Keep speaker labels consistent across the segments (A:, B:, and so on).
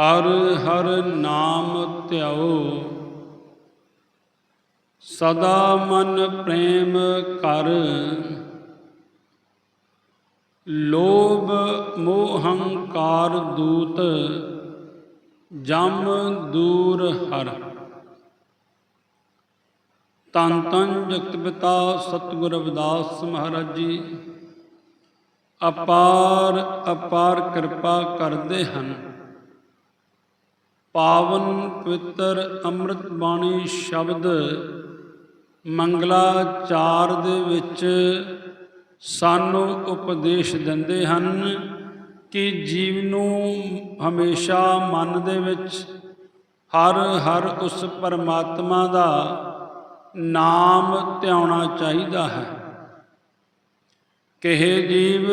A: ਹਰ ਹਰ ਨਾਮ ਧਿਆਓ। ਸਦਾ ਮਨ ਪ੍ਰੇਮ ਕਰ। ਲੋਭ ਮੋਹ ਹੰਕਾਰ ਦੂਤ, ਜਮ ਦੂਰ ਹਰ। ਤਨ ਤਨ ਜਗਤ ਪਿਤਾ ਸਤਿਗੁਰ ਰਵਿਦਾਸ ਮਹਾਰਾਜ ਜੀ, ਅਪਾਰ ਅਪਾਰ ਕਿਰਪਾ ਕਰਦੇ ਹਨ। ਪਾਵਨ ਪਵਿੱਤਰ ਅੰਮ੍ਰਿਤ ਬਾਣੀ ਸ਼ਬਦ ਮੰਗਲਾਚਾਰ ਦੇ ਵਿੱਚ ਸਾਨੂੰ ਉਪਦੇਸ਼ ਦਿੰਦੇ ਹਨ ਕਿ ਜੀਵ ਨੂੰ ਹਮੇਸ਼ਾ ਮਨ ਦੇ ਵਿੱਚ ਹਰ ਹਰ ਉਸ ਪਰਮਾਤਮਾ ਦਾ ਨਾਮ ਧਿਆਉਣਾ ਚਾਹੀਦਾ ਹੈ। ਕਹੇ ਜੀਵ,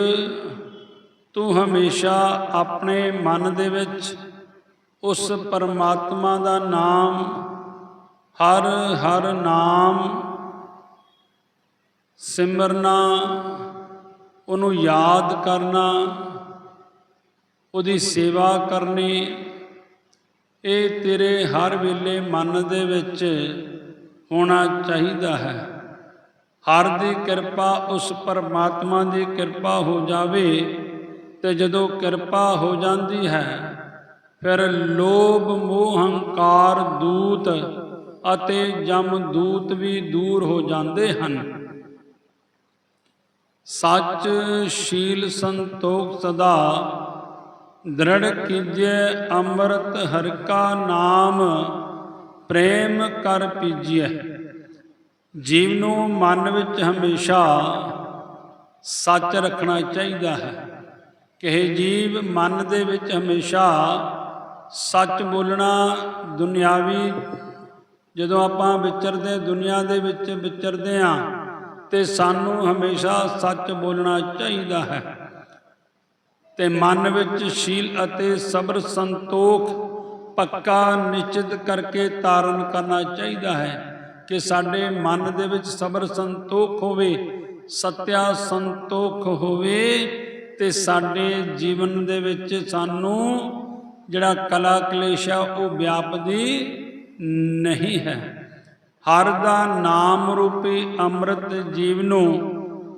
A: ਤੂੰ ਹਮੇਸ਼ਾ ਆਪਣੇ ਮਨ ਦੇ ਵਿੱਚ ਉਸ ਪਰਮਾਤਮਾ ਦਾ ਨਾਮ, ਹਰ ਹਰ ਨਾਮ ਸਿਮਰਨਾ, ਉਹਨੂੰ ਯਾਦ ਕਰਨਾ, ਉਹਦੀ ਸੇਵਾ ਕਰਨੀ, ਇਹ ਤੇਰੇ ਹਰ ਵੇਲੇ ਮਨ ਦੇ ਵਿੱਚ ਹੋਣਾ ਚਾਹੀਦਾ ਹੈ। ਹਰ ਦੀ ਕਿਰਪਾ ਉਸ ਪਰਮਾਤਮਾ ਦੀ ਕਿਰਪਾ ਹੋ ਜਾਵੇ ਤੇ ਜਦੋਂ ਕਿਰਪਾ ਹੋ ਜਾਂਦੀ ਹੈ ਫਿਰ ਲੋਭ, ਮੋਹ, ਹੰਕਾਰ, ਦੂਤ ਅਤੇ ਜਮ ਦੂਤ ਵੀ ਦੂਰ ਹੋ ਜਾਂਦੇ ਹਨ। ਸੱਚ, ਸ਼ੀਲ, ਸੰਤੋਖ ਸਦਾ। ਦ੍ਰਿੜ ਕੀਜੇ ਅੰਮ੍ਰਿਤ ਹਰਿ ਕਾ ਨਾਮ, ਪ੍ਰੇਮ ਕਰ ਪੀਜੀਐ। ਜੀਵ ਨੂੰ ਮਨ ਵਿੱਚ ਹਮੇਸ਼ਾ ਸੱਚ ਰੱਖਣਾ ਚਾਹੀਦਾ ਹੈ। ਕਿ ਜੀਵ ਮਨ ਦੇ ਵਿੱਚ ਹਮੇਸ਼ਾ ਸੱਚ ਬੋਲਣਾ ਦੁਨਿਆਵੀ, ਜਦੋਂ ਆਪਾਂ ਵਿਚਰਦੇ ਦੁਨੀਆ ਦੇ ਵਿੱਚ ਵਿਚਰਦੇ ਆਂ ਤੇ ਸਾਨੂੰ ਹਮੇਸ਼ਾ ਸੱਚ ਬੋਲਣਾ ਚਾਹੀਦਾ ਹੈ। ਤੇ ਮਨ ਵਿੱਚ ਸ਼ੀਲ ਅਤੇ ਸਬਰ ਸੰਤੋਖ ਪੱਕਾ ਨਿਸ਼ਚਿਤ ਕਰਕੇ ਤਾਰਨ ਕਰਨਾ ਚਾਹੀਦਾ ਹੈ ਕਿ ਸਾਡੇ ਮਨ ਦੇ ਵਿੱਚ ਸਬਰ ਸੰਤੋਖ ਹੋਵੇ ਸਤਿਆ ਸੰਤੋਖ ਹੋਵੇ ਤੇ ਸਾਡੇ ਜੀਵਨ ਦੇ ਵਿੱਚ ਸਾਨੂੰ ਜਿਹੜਾ ਕਲਾ ਕਲੇਸ਼ ਆ, ਉਹ ਵਿਆਪਦੀ ਨਹੀਂ ਹੈ। ਹਰ ਦਾ ਨਾਮ ਰੂਪੀ ਅੰਮ੍ਰਿਤ ਜੀਵ ਨੂੰ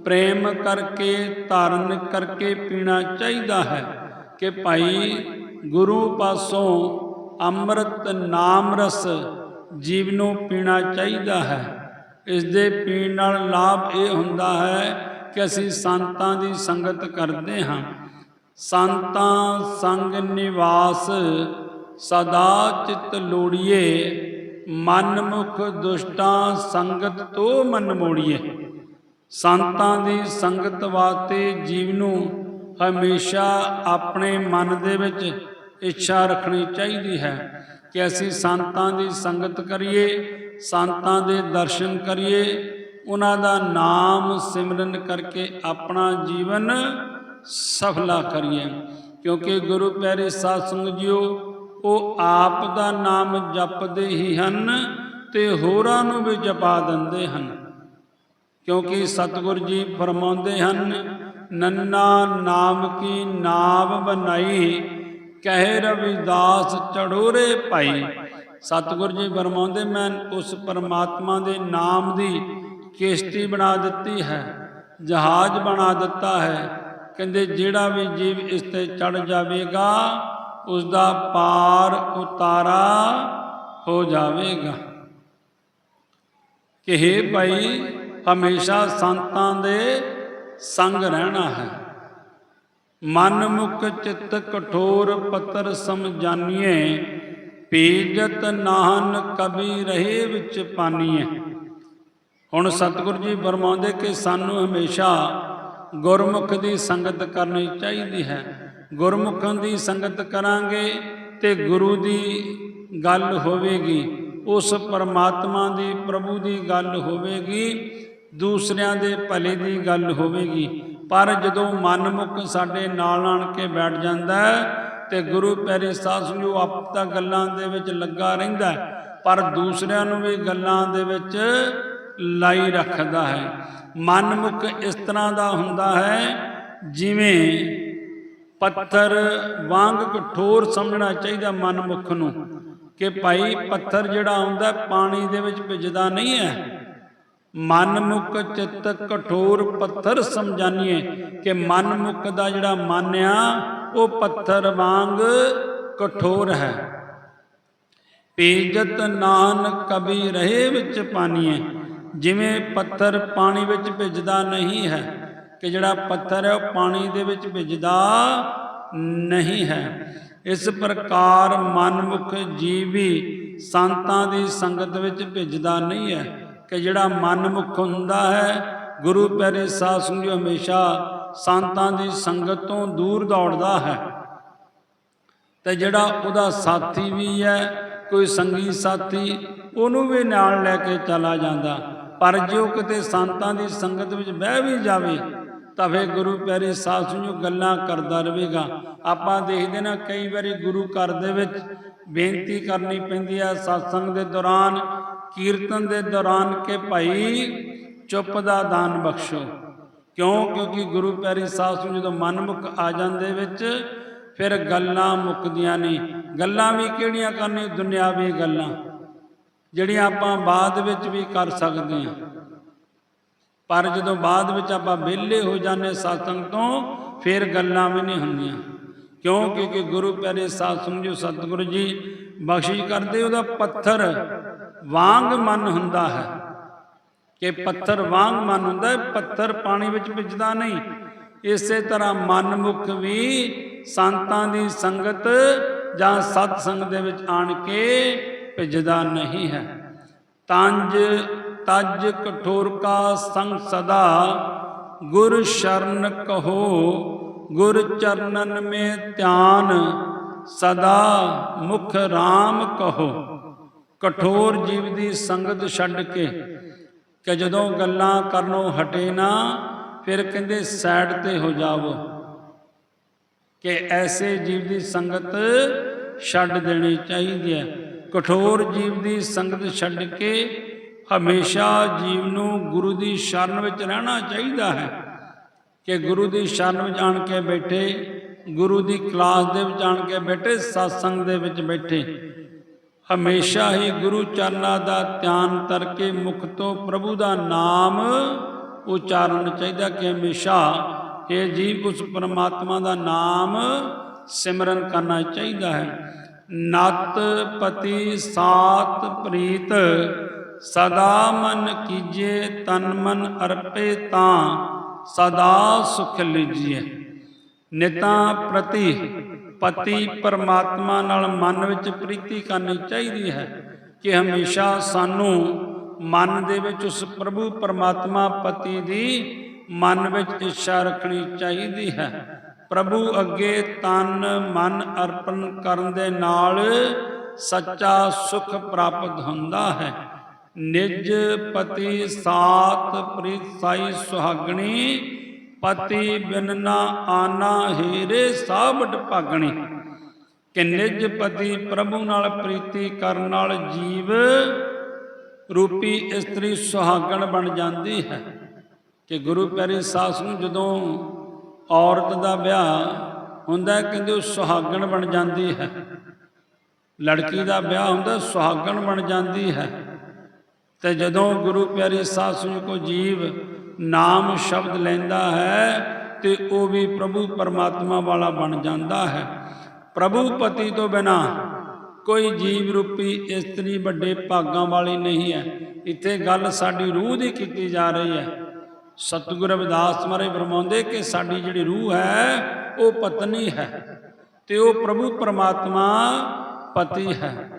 A: ਪ੍ਰੇਮ ਕਰਕੇ, ਧਾਰਨ ਕਰਕੇ ਪੀਣਾ ਚਾਹੀਦਾ ਹੈ ਕਿ ਭਾਈ ਗੁਰੂ ਪਾਸੋਂ ਅੰਮ੍ਰਿਤ ਨਾਮ ਰਸ ਜੀਵ ਨੂੰ ਪੀਣਾ ਚਾਹੀਦਾ ਹੈ। ਇਸ ਦੇ ਪੀਣ ਨਾਲ ਲਾਭ ਇਹ ਹੁੰਦਾ ਹੈ ਕਿ ਅਸੀਂ ਸੰਤਾਂ ਦੀ ਸੰਗਤ ਕਰਦੇ ਹਾਂ। ਸੰਤਾਂ ਸੰਗ ਨਿਵਾਸ, ਸਦਾ ਚਿਤ ਲੋੜੀਏ, ਮਨਮੁਖ ਦੁਸ਼ਟਾਂ ਸੰਗਤ ਤੋਂ ਮਨ ਮੋੜੀਏ। ਸੰਤਾਂ ਦੀ ਸੰਗਤ ਵਾਸਤੇ ਜੀਵ ਨੂੰ ਹਮੇਸ਼ਾ ਆਪਣੇ ਮਨ ਦੇ ਵਿੱਚ ਇੱਛਾ ਰੱਖਣੀ ਚਾਹੀਦੀ ਹੈ ਕਿ ਅਸੀਂ ਸੰਤਾਂ ਦੀ ਸੰਗਤ ਕਰੀਏ, ਸੰਤਾਂ ਦੇ ਦਰਸ਼ਨ ਕਰੀਏ, ਉਹਨਾਂ ਦਾ ਨਾਮ ਸਿਮਰਨ ਕਰਕੇ ਆਪਣਾ ਜੀਵਨ ਸਫਲਾ ਕਰੀਏ। ਕਿਉਂਕਿ ਗੁਰੂ ਪਿਆਰੇ ਸਾਧ ਸੰਗਤ ਜੀਓ, ਉਹ ਆਪ ਦਾ ਨਾਮ ਜਪਦੇ ਹੀ ਹਨ ਤੇ ਹੋਰਾਂ ਨੂੰ ਵੀ ਜਪਾ ਦਿੰਦੇ ਹਨ। ਕਿਉਂਕਿ ਸਤਿਗੁਰ ਜੀ ਫਰਮਾਉਂਦੇ ਹਨ, ਨੰਨਾ ਨਾਮ ਕੀ ਨਾਮ ਬਨਾਈ ਕਹਿ ਰਵਿਦਾਸ ਚੜੋਰੇ ਭਾਈ। ਸਤਿਗੁਰ ਜੀ ਫਰਮਾਉਂਦੇ, ਮੈਂ ਉਸ ਪਰਮਾਤਮਾ ਦੇ ਨਾਮ ਦੀ ਕਿਸ਼ਤੀ ਬਣਾ ਦਿੱਤੀ ਹੈ, ਜਹਾਜ਼ ਬਣਾ ਦਿੱਤਾ ਹੈ ਕਹਿੰਦੇ ਜਿਹੜਾ ਵੀ ਜੀਵ ਇਸ ਤੇ ਚੜ ਜਾਵੇਗਾ ਉਸ ਦਾ ਪਾਰ ਉਤਾਰਾ ਹੋ ਜਾਵੇਗਾ। ਕਿ हे ਭਾਈ, ਹਮੇਸ਼ਾ ਸੰਤਾਂ ਦੇ ਸੰਗ ਰਹਿਣਾ ਹੈ। ਮਨ ਮੁਖ ਚਿੱਤ ਕਠੋਰ ਪਤਰ ਸਮਝਾਨੀਏ ਪੀਜਤ ਨਾਹਨ ਕਬੀ ਰਹੇ ਵਿੱਚ ਪਾਨੀਏ। ਹੁਣ ਸਤਿਗੁਰੂ ਜੀ ਫਰਮਾਉਂਦੇ ਕਿ ਸਾਨੂੰ ਹਮੇਸ਼ਾ ਗੁਰਮੁਖ ਦੀ ਸੰਗਤ ਕਰਨੀ ਚਾਹੀਦੀ ਹੈ। ਗੁਰਮੁਖਾਂ ਦੀ ਸੰਗਤ ਕਰਾਂਗੇ ਤੇ ਗੁਰੂ ਦੀ ਗੱਲ ਹੋਵੇਗੀ। ਉਸ ਪਰਮਾਤਮਾ ਦੀ, ਪ੍ਰਭੂ ਦੀ ਗੱਲ ਹੋਵੇਗੀ। ਦੂਸਰਿਆਂ ਦੇ ਭਲੇ ਦੀ ਗੱਲ ਹੋਵੇਗੀ। ਪਰ ਜਦੋਂ ਮਨਮੁਖ ਸਾਡੇ ਨਾਲ ਆਣ ਕੇ ਬੈਠ ਜਾਂਦਾ ਹੈ ਤੇ ਗੁਰੂ ਪੈਰੇ ਸਾਧ ਸੰਗੋ ਆਪ ਤਾਂ ਗੱਲਾਂ ਦੇ ਵਿੱਚ ਲੱਗਾ ਰਹਿੰਦਾ ਪਰ ਦੂਸਰਿਆਂ ਨੂੰ ਵੀ ਗੱਲਾਂ ਦੇ ਵਿੱਚ ਲਾਈ ਰੱਖਦਾ ਹੈ। ਮਨਮੁਖ ਇਸ ਤਰ੍ਹਾਂ ਦਾ ਹੁੰਦਾ ਹੈ, ਜਿਵੇਂ ਪੱਥਰ ਵਾਂਗ ਕਠੋਰ ਸਮਝਣਾ ਚਾਹੀਦਾ ਮਨਮੁਖ ਨੂੰ, ਕਿ ਭਾਈ ਪੱਥਰ ਜਿਹੜਾ ਆਉਂਦਾ ਪਾਣੀ ਦੇ ਵਿੱਚ ਭਿੱਜਦਾ ਨਹੀਂ ਹੈ। ਮਨ ਮੁਖ ਚਿੱਤ ਕਠੋਰ ਪੱਥਰ ਸਮਝਾਨੀਏ ਕਿ ਮਨਮੁਖ ਦਾ ਜਿਹੜਾ ਮਨ ਆ, ਉਹ ਪੱਥਰ ਵਾਂਗ ਕਠੋਰ ਹੈ। ਪੀਜਤ ਨਾਨ ਕਬੀ ਰਹੇ ਵਿੱਚ ਪਾਣੀਏ ਜਿਵੇਂ ਪੱਥਰ ਪਾਣੀ ਵਿੱਚ ਭਿੱਜਦਾ ਨਹੀਂ ਹੈ, ਕਿ ਜਿਹੜਾ ਪੱਥਰ ਹੈ ਉਹ ਪਾਣੀ ਦੇ ਵਿੱਚ ਭਿੱਜਦਾ ਨਹੀਂ ਹੈ। ਇਸ ਪ੍ਰਕਾਰ ਮਨਮੁਖ ਜੀਵ ਵੀ ਸੰਤਾਂ ਦੀ ਸੰਗਤ ਵਿੱਚ ਭਿੱਜਦਾ ਨਹੀਂ ਹੈ, ਕਿ ਜਿਹੜਾ ਮਨਮੁਖ ਹੁੰਦਾ ਹੈ, ਗੁਰੂ ਪਿਆਰੇ ਸਾਧ ਸੰਗਤ ਹਮੇਸ਼ਾ ਸੰਤਾਂ ਦੀ ਸੰਗਤ ਤੋਂ ਦੂਰ ਦੌੜਦਾ ਹੈ। ਤੇ ਜਿਹੜਾ ਉਹਦਾ ਸਾਥੀ ਵੀ ਹੈ, ਕੋਈ ਸੰਗੀ ਸਾਥੀ, ਉਹਨੂੰ ਵੀ ਨਾਲ ਲੈ ਕੇ ਚਲਾ ਜਾਂਦਾ। ਪਰ ਜੋ ਕਿਤੇ ਸੰਤਾਂ ਦੀ ਸੰਗਤ ਵਿੱਚ ਬਹਿ ਵੀ ਜਾਵੇ, ਤਾਂ ਫੇ ਗੁਰੂ ਪਿਆਰੇ ਸਾਧ ਸੰਗਤ ਗੱਲਾਂ ਕਰਦਾ ਰਹੇਗਾ। ਆਪਾਂ ਦੇਖਦੇ ਨਾ ਕਈ ਵਾਰੀ ਗੁਰੂ ਘਰ ਦੇ ਵਿੱਚ ਬੇਨਤੀ ਕਰਨੀ ਪੈਂਦੀ ਆ satsang ਦੇ ਦੌਰਾਨ, ਕੀਰਤਨ ਦੇ ਦੌਰਾਨ ਕਿ ਭਾਈ ਚੁੱਪ ਦਾ ਦਾਨ ਬਖਸ਼ੋ। ਕਿਉਂ? ਕਿਉਂਕਿ ਗੁਰੂ ਪਿਆਰੀ ਸਾਹਿਬ ਸੰਗਤ ਜਦੋਂ ਮਨਮੁਖ ਆ ਜਾਂਦੇ ਵਿੱਚ, ਫਿਰ ਗੱਲਾਂ ਮੁੱਕਦੀਆਂ ਨਹੀਂ। ਗੱਲਾਂ ਵੀ ਕਿਹੜੀਆਂ ਕਰਨੀ ਦੁਨਿਆਵੀ ਗੱਲਾਂ। ਜਿਹੜੀਆਂ ਆਪਾਂ ਬਾਅਦ ਵਿੱਚ ਵੀ ਕਰ ਸਕਦੇ ਹਾਂ। ਪਰ ਜਦੋਂ ਬਾਅਦ ਵਿੱਚ ਆਪਾਂ ਵਿਹਲੇ ਹੋ ਜਾਂਦੇ ਸਾਤੰਗ ਤੋਂ, ਫਿਰ ਗੱਲਾਂ ਵੀ ਨਹੀਂ ਹੁੰਦੀਆਂ। ਕਿਉਂ ਕਿਉਂਕਿ ਗੁਰੂ ਪਿਆਰੇ ਸਾਧ ਸੰਗਤ ਜੋ, ਸਤਿਗੁਰੂ ਜੀ, ਬਖਸ਼ਿਸ਼ ਕਰਦੇ, ਉਹਦਾ ਪੱਥਰ ਵਾਂਗ ਮਨ ਹੁੰਦਾ ਹੈ। ਕਿ ਪੱਥਰ ਵਾਂਗ ਮਨ ਹੁੰਦਾ ਹੈ, ਪੱਥਰ ਪਾਣੀ ਵਿੱਚ ਭਿੱਜਦਾ ਨਹੀਂ। ਇਸੇ ਤਰ੍ਹਾਂ ਮਨਮੁਖ ਵੀ ਸੰਤਾਂ ਦੀ ਸੰਗਤ ਜਾਂ ਸਤ ਸੰਗ ਦੇ ਵਿੱਚ ਆਣ ਕੇ ਭਿੱਜਦਾ ਨਹੀਂ ਹੈ। ਤੰਜ, ਤਜ ਕਠੋਰ ਕਾ ਸੰਗ ਸਦਾ, ਗੁਰ ਸ਼ਰਨ ਕਹੋ, ਗੁਰ ਚਰਨਨ ਮੇ ਧਿਆਨ, ਸਦਾ ਮੁਖ RAM ਕਹੋ। ਕਠੋਰ ਜੀਵ ਦੀ ਸੰਗਤ ਛੱਡ ਕੇ ਕਿ ਜਦੋਂ ਗੱਲਾਂ ਕਰਨੋਂ ਹਟੇ ਨਾ, ਫਿਰ ਕਹਿੰਦੇ ਸਾਈਡ ਤੇ ਹੋ ਜਾਵੋ। ਕਿ ਐਸੇ ਜੀਵ ਦੀ ਸੰਗਤ ਛੱਡ ਦੇਣੀ ਚਾਹੀਦੀ ਹੈ। ਕਠੋਰ ਜੀਵ ਦੀ ਸੰਗਤ ਛੱਡ ਕੇ ਹਮੇਸ਼ਾ ਜੀਵ ਨੂੰ ਗੁਰੂ ਦੀ ਸ਼ਰਨ ਵਿੱਚ ਰਹਿਣਾ ਚਾਹੀਦਾ ਹੈ। ਕਿ ਗੁਰੂ ਦੀ ਸ਼ਰਨ ਵਿੱਚ ਆਣ ਕੇ ਬੈਠੇ, ਗੁਰੂ ਦੀ ਕਲਾਸ ਦੇ ਵਿੱਚ ਆਣ ਕੇ ਬੈਠੇ satsang ਦੇ ਵਿੱਚ ਬੈਠੇ। ਹਮੇਸ਼ਾ ਹੀ ਗੁਰੂ ਚਰਨਾਂ ਦਾ ਧਿਆਨ ਕਰਕੇ ਮੁਖ ਤੋਂ ਪ੍ਰਭੂ ਦਾ ਨਾਮ ਉਚਾਰਨ ਚਾਹੀਦਾ ਕਿ ਹਮੇਸ਼ਾ ਇਹ ਜੀਵ ਉਸ ਪਰਮਾਤਮਾ ਦਾ ਨਾਮ ਸਿਮਰਨ ਕਰਨਾ ਚਾਹੀਦਾ ਹੈ। ਨਤ ਪਤੀ ਸਾਤ ਪ੍ਰੀਤ, ਸਦਾ ਮਨ ਕੀਜੇ ਤਨ ਮਨ ਅਰਪੇ ਤਾਂ ਸਦਾ ਸੁਖ ਲਿਜੀਏ ਨਿਤਾ ਪ੍ਰਤੀ ਪਤੀ ਪਰਮਾਤਮਾ ਨਾਲ ਮਨ ਵਿੱਚ ਪ੍ਰੀਤੀ ਕਰਨੀ ਚਾਹੀਦੀ ਹੈ ਕਿ ਹਮੇਸ਼ਾ ਸਾਨੂੰ ਮਨ ਦੇ ਵਿੱਚ ਉਸ ਪ੍ਰਭੂ ਪਰਮਾਤਮਾ ਪਤੀ ਦੀ ਮਨ ਵਿੱਚ ਇੱਛਾ ਰੱਖਣੀ ਚਾਹੀਦੀ ਹੈ। ਪ੍ਰਭੂ ਅੱਗੇ ਤਨ ਮਨ ਅਰਪਣ ਕਰਨ ਦੇ ਨਾਲ ਸੱਚਾ ਸੁਖ ਪ੍ਰਾਪਤ ਹੁੰਦਾ ਹੈ। ਨਿਜ ਪਤੀ ਸਾਤ ਪ੍ਰੀਤ ਸਾਈ ਸੁਹਾਗਣੀ, ਪਤੀ ਬਿਨ ਨਾ ਆਨਾ ਹੀਰੇ ਸਾਬਟ ਭਾਗਣੀ। ਕਿ ਨਿਜ ਪਤੀ ਪ੍ਰਭੂ ਨਾਲ ਪ੍ਰੀਤੀ ਕਰਨ ਨਾਲ ਜੀਵ ਰੂਪੀ ਇਸਤਰੀ ਸੁਹਾਗਣ ਬਣ ਜਾਂਦੀ ਹੈ। ਕਿ ਗੁਰੂ ਪਿਆਰੇ ਸਾਸ ਨੂੰ ਜਦੋਂ ਔਰਤ ਦਾ ਵਿਆਹ ਹੁੰਦਾ ਕਹਿੰਦੇ ਉਹ ਸੁਹਾਗਣ ਬਣ ਜਾਂਦੀ ਹੈ। ਲੜਕੀ ਦਾ ਵਿਆਹ ਹੁੰਦਾ ਸੁਹਾਗਣ ਬਣ ਜਾਂਦੀ ਹੈ। ਤੇ ਜਦੋਂ ਗੁਰੂ ਪਿਆਰੀ ਸਾਧ ਸੰਗਤ ਕੋ ਜੀਵ ਨਾਮ ਸ਼ਬਦ ਲੈਂਦਾ ਹੈ, ਤੇ ਉਹ ਵੀ ਪ੍ਰਭੂ ਪਰਮਾਤਮਾ ਵਾਲਾ ਬਣ ਜਾਂਦਾ ਹੈ। ਪ੍ਰਭੂ ਪਤੀ ਤੋਂ ਬਿਨਾ ਕੋਈ ਜੀਵ ਰੂਪੀ ਇਸਤਰੀ ਵੱਡੇ ਭਾਗਾਂ ਵਾਲੀ ਨਹੀਂ ਹੈ। ਇੱਥੇ ਗੱਲ ਸਾਡੀ ਰੂਹ ਦੀ ਕੀਤੀ ਜਾ ਰਹੀ ਹੈ। ਸਤਿਗੁਰ ਰਵਿਦਾਸ ਮਹਾਰਾਜ ਫਰਮਾਉਂਦੇ ਕਿ ਸਾਡੀ ਜਿਹੜੀ ਰੂਹ ਹੈ, ਉਹ ਪਤਨੀ ਹੈ ਤੇ ਉਹ ਪ੍ਰਭੂ ਪਰਮਾਤਮਾ ਪਤੀ ਹੈ।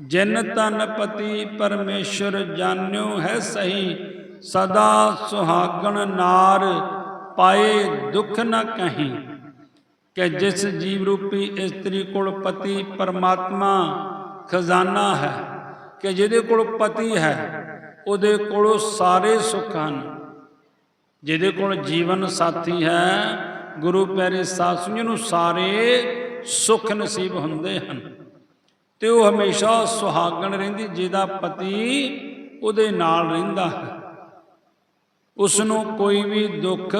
A: ਜਿਨ ਤਨ ਪਤੀ ਪਰਮੇਸ਼ਰ ਜਾਣਿਓ ਹੈ ਸਹੀ, ਸਦਾ ਸੁਹਾਗਣ ਨਾਰ ਪਾਏ ਦੁੱਖ ਨਾ ਕਹੀਂ। ਕਿ ਜਿਸ ਜੀਵ ਰੂਪੀ ਇਸਤਰੀ ਕੋਲ ਪਤੀ ਪਰਮਾਤਮਾ ਖਜ਼ਾਨਾ ਹੈ, ਕਿ ਜਿਹਦੇ ਕੋਲ ਪਤੀ ਹੈ, ਉਹਦੇ ਕੋਲੋਂ ਸਾਰੇ ਸੁੱਖ ਹਨ। ਜਿਹਦੇ ਕੋਲ ਜੀਵਨ ਸਾਥੀ ਹੈ, ਗੁਰੂ ਪਿਆਰੇ ਸਾਧ ਸੰਗਤ ਨੂੰ ਸਾਰੇ ਸੁੱਖ ਨਸੀਬ ਹੁੰਦੇ ਹਨ। ਤੇ ਉਹ ਹਮੇਸ਼ਾ ਸੁਹਾਗਣ ਰਹਿੰਦੀ, ਜਿਹਦਾ ਪਤੀ ਉਹਦੇ ਨਾਲ ਰਹਿੰਦਾ ਹੈ। ਉਸ ਨੂੰ ਕੋਈ ਵੀ ਦੁੱਖ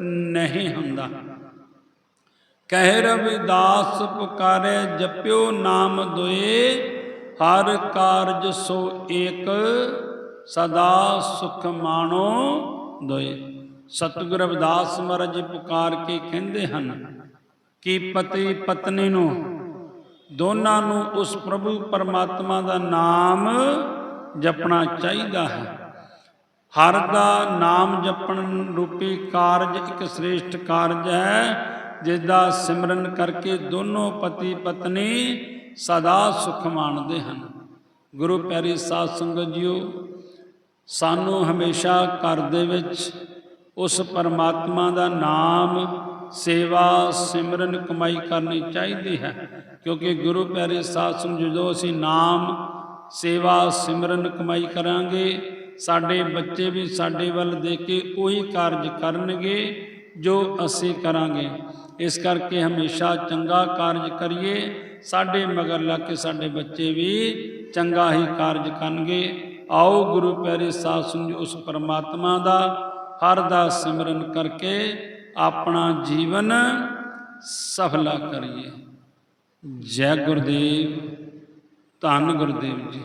A: ਨਹੀਂ ਹੁੰਦਾ। ਕਹਿ ਰਵਿਦਾਸ ਪੁਕਾਰੇ ਜਪਿਓ ਨਾਮ ਦੁਏ, ਹਰ ਕਾਰਜ ਸੋ ਏਕ, ਸਦਾ ਸੁਖ ਮਾਣੋ। ਦੁਏ ਸਤਿਗੁਰ ਰਵਿਦਾਸ ਮਹਾਰਾਜ ਪੁਕਾਰ ਕੇ ਕਹਿੰਦੇ ਹਨ ਕਿ ਪਤੀ ਪਤਨੀ ਨੂੰ, ਦੋਨਾਂ ਨੂੰ ਉਸ ਪ੍ਰਭੂ ਪਰਮਾਤਮਾ ਦਾ ਨਾਮ ਜਪਣਾ ਚਾਹੀਦਾ ਹੈ। ਹਰ ਦਾ ਨਾਮ ਜਪਣ ਰੂਪੀ ਕਾਰਜ ਇੱਕ ਸ੍ਰੇਸ਼ਟ ਕਾਰਜ ਹੈ ਜਿਸ ਦਾ ਸਿਮਰਨ ਕਰਕੇ ਦੋਨੋਂ ਪਤੀ ਪਤਨੀ ਸਦਾ ਸੁਖ ਮਾਣਦੇ ਹਨ। ਗੁਰੂ ਪਿਆਰੀ ਸਾਧ ਸੰਗਤ ਜੀਓ ਸਾਨੂੰ ਹਮੇਸ਼ਾ ਘਰ ਦੇ ਵਿੱਚ ਉਸ ਪਰਮਾਤਮਾ ਦਾ ਨਾਮ, ਸੇਵਾ, ਸਿਮਰਨ, ਕਮਾਈ ਕਰਨੀ ਚਾਹੀਦੀ ਹੈ। ਕਿਉਂਕਿ ਗੁਰੂ ਪਿਆਰੇ ਸਾਧ ਸੰਗਤ, ਜਦੋਂ ਅਸੀਂ ਨਾਮ, ਸੇਵਾ, ਸਿਮਰਨ, ਕਮਾਈ ਕਰਾਂਗੇ, ਸਾਡੇ ਬੱਚੇ ਵੀ ਸਾਡੇ ਵੱਲ ਦੇਖ ਕੇ ਉਹੀ ਕਾਰਜ ਕਰਨਗੇ ਜੋ ਅਸੀਂ ਕਰਾਂਗੇ। ਇਸ ਕਰਕੇ ਹਮੇਸ਼ਾ ਚੰਗਾ ਕਾਰਜ ਕਰੀਏ। ਸਾਡੇ ਮਗਰ ਲੱਗ ਕੇ ਸਾਡੇ ਬੱਚੇ ਵੀ ਚੰਗਾ ਹੀ ਕਾਰਜ ਕਰਨਗੇ। ਆਓ ਗੁਰੂ ਪਿਆਰੇ ਸਾਧ ਸੰਗਤ, ਉਸ ਪਰਮਾਤਮਾ ਦਾ, ਹਰ ਦਾ ਸਿਮਰਨ ਕਰਕੇ ਆਪਣਾ ਜੀਵਨ ਸਫਲਾ ਕਰੀਏ। ਜੈ ਗੁਰਦੇਵ, ਧੰਨ ਗੁਰਦੇਵ ਜੀ।